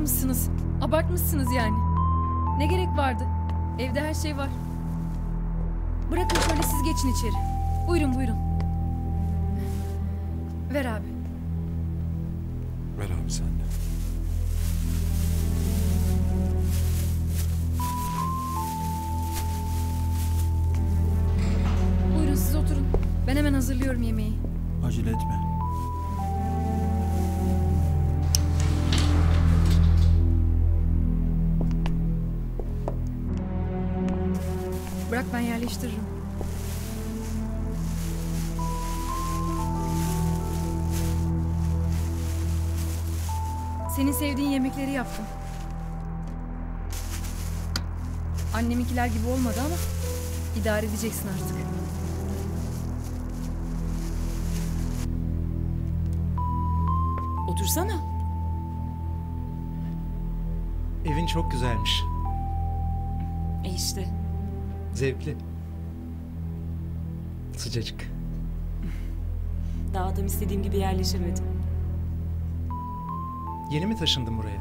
almamışsınız. Abartmışsınız yani. Ne gerek vardı? Evde her şey var. Bırakın şöyle siz geçin içeri. Buyurun buyurun. Ver abi. Ver abi sen de. Buyurun siz oturun. Ben hemen hazırlıyorum yemeği. Acele etme. Bırak ben yerleştiririm. Senin sevdiğin yemekleri yaptım. Anneminkiler gibi olmadı ama idare edeceksin artık. Otursana. Evin çok güzelmiş. E işte. Zevkli. Sıcacık. Daha adam istediğim gibi yerleşemedim. Yeni mi taşındın buraya?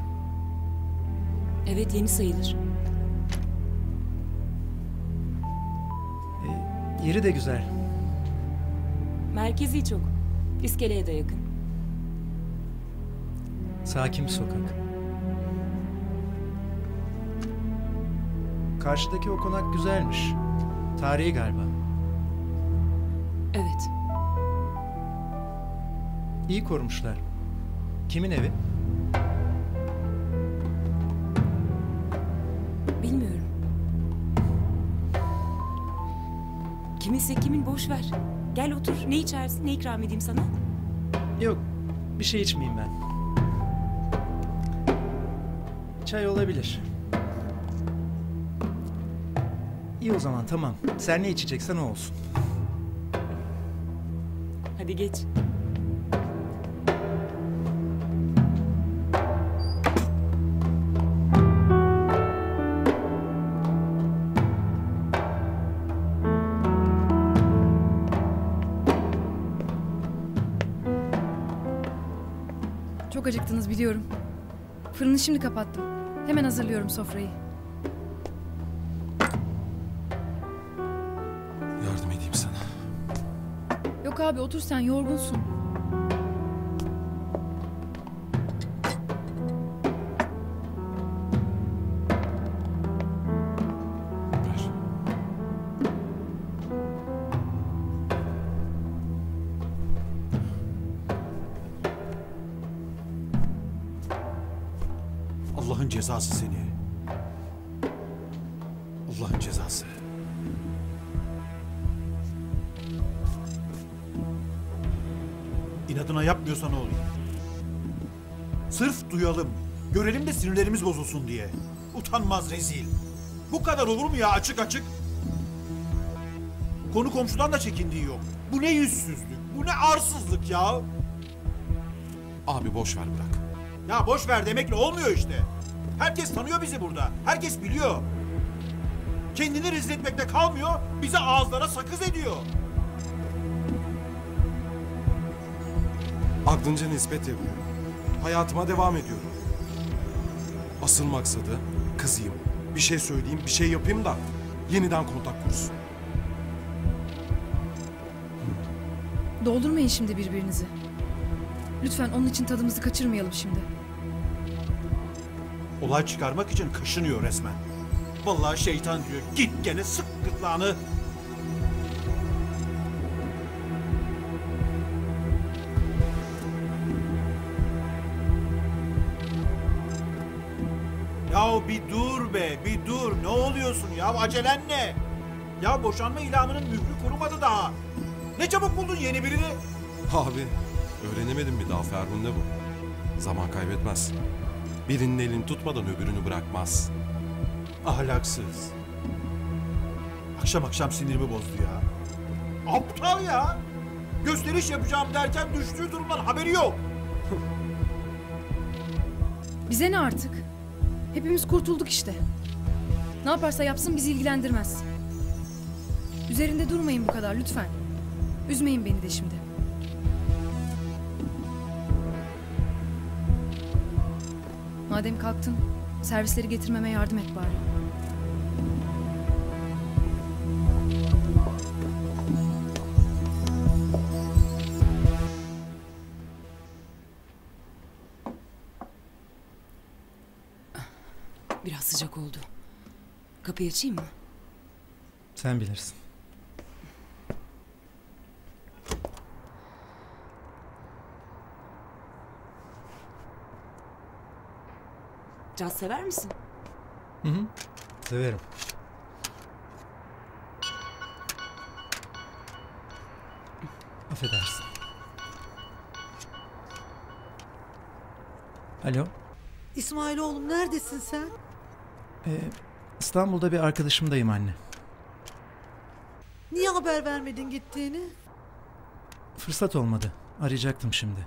Evet yeni sayılır. E, yeri de güzel. Merkezi çok. İskeleye de yakın. Sakin bir sokak. Karşıdaki o konak güzelmiş. Tarihi galiba. Evet. İyi korumuşlar. Kimin evi? Bilmiyorum. Kiminse kimin boş ver. Gel otur. Ne içersin? Ne ikram edeyim sana? Yok, bir şey içmeyeyim ben. Çay olabilir. İyi o zaman tamam. Sen ne içeceksen o olsun. Hadi geç. Çok acıktınız biliyorum. Fırını şimdi kapattım. Hemen hazırlıyorum sofrayı. Yok abi otur sen yorgunsun. Allah'ın cezası seni. Allah'ın cezası. İnadına yapmıyorsan oğlum. Sırf duyalım, görelim de sinirlerimiz bozulsun diye. Utanmaz rezil. Bu kadar olur mu ya açık açık? Konu komşudan da çekindiği yok. Bu ne yüzsüzlük, bu ne arsızlık ya. Abi boş ver bırak. Ya boş ver demekle olmuyor işte. Herkes tanıyor bizi burada. Herkes biliyor. Kendini rezil etmekle kalmıyor, bize ağızlara sakız ediyor. Aklınca nispet yapıyor. Hayatıma devam ediyorum. Asıl maksadı kızayım, bir şey söyleyeyim, bir şey yapayım da yeniden kontak kursun. Doldurmayın şimdi birbirinizi. Lütfen onun için tadımızı kaçırmayalım şimdi. Olay çıkarmak için kaşınıyor resmen. Vallahi şeytan diyor, git gene sık gırtlağını. Ya bir dur be, bir dur. Ne oluyorsun ya? Acelen ne? Ya boşanma ilamının mührü kurumadı daha. Ne çabuk buldun yeni birini? Abi öğrenemedim mi daha Ferhunde bu. Zaman kaybetmez. Birinin elini tutmadan öbürünü bırakmaz. Ahlaksız. Akşam akşam sinirimi bozdu ya. Aptal ya. Gösteriş yapacağım derken düştüğü durumdan haberi yok. Bize ne artık? Hepimiz kurtulduk işte. Ne yaparsa yapsın bizi ilgilendirmez. Üzerinde durmayın bu kadar lütfen. Üzmeyin beni de şimdi. Madem kalktın, servisleri getirmeme yardım et bari. Biraz sıcak oldu. Kapıyı açayım mı? Sen bilirsin. Caz sever misin? Hı hı. Severim. Affedersin. Alo. İsmail oğlum neredesin sen? Ee, İstanbul'da bir arkadaşımdayım anne. Niye haber vermedin gittiğini? Fırsat olmadı. Arayacaktım şimdi.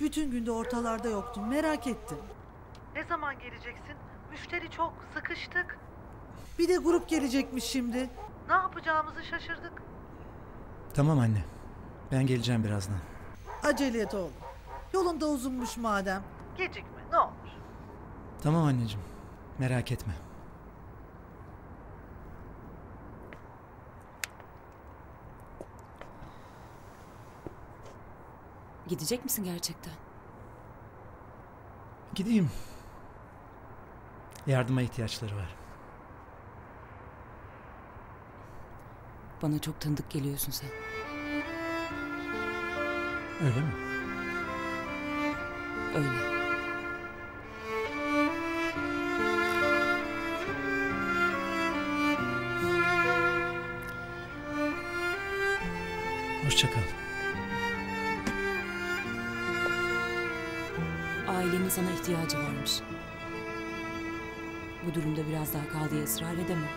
Bütün günde ortalarda yoktun merak ettim. Ne zaman geleceksin? Müşteri çok sıkıştık. Bir de grup gelecekmiş şimdi. Ne yapacağımızı şaşırdık. Tamam anne. Ben geleceğim birazdan. Acele et oğlum. Yolun da uzunmuş madem. Gecikme ne olur. Tamam anneciğim. Merak etme. Gidecek misin gerçekten? Gideyim. Yardıma ihtiyaçları var. Bana çok tanıdık geliyorsun sen. Öyle mi? Öyle. Hoşça Ailenin sana ihtiyacı varmış. Bu durumda biraz daha kal diye ısrar edemem.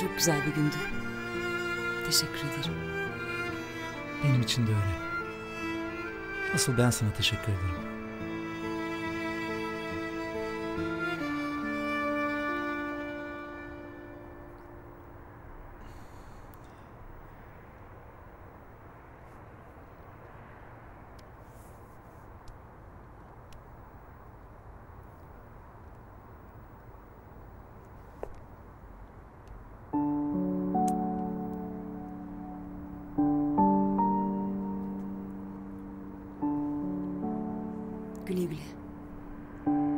Çok güzel bir gündü. Teşekkür ederim. Benim için de öyle. Asıl ben sana teşekkür ederim. incalculable.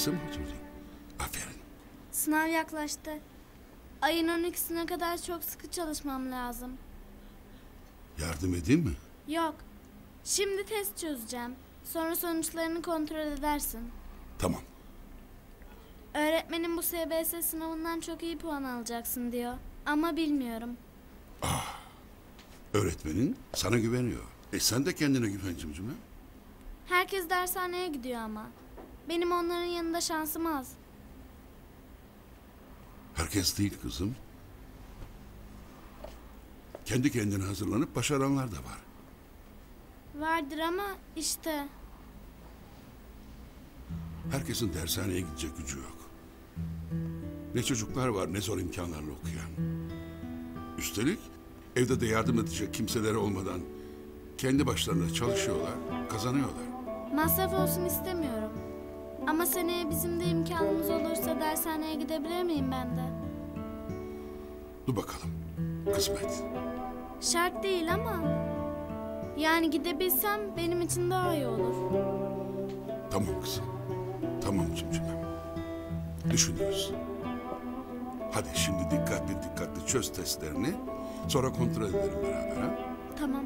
Derse mi oturdun? Aferin. Sınav yaklaştı. Ayın 12'sine kadar çok sıkı çalışmam lazım. Yardım edeyim mi? Yok. Şimdi test çözeceğim. Sonra sonuçlarını kontrol edersin. Tamam. Öğretmenim bu SBS sınavından çok iyi puan alacaksın diyor. Ama bilmiyorum. Öğretmenin sana güveniyor. E sen de kendine güven cimcime. Herkes dershaneye gidiyor ama. Benim onların yanında şansım az. Herkes değil kızım. Kendi kendine hazırlanıp başaranlar da var. Vardır ama işte. Herkesin dershaneye gidecek gücü yok. Ne çocuklar var ne zor imkanlarla okuyan. Üstelik evde de yardım edecek kimseleri olmadan kendi başlarına çalışıyorlar, kazanıyorlar. Masraf olsun istemiyorum. Ama seneye bizim de imkanımız olursa dershaneye gidebilir miyim ben de? Dur bakalım. Kısmet. Şart değil ama... Yani gidebilsem benim için daha iyi olur. Tamam kızım. Tamam cimcimem. Düşünürüz. Hadi şimdi dikkatli dikkatli çöz testlerini. Sonra kontrol edelim beraber ha. Tamam.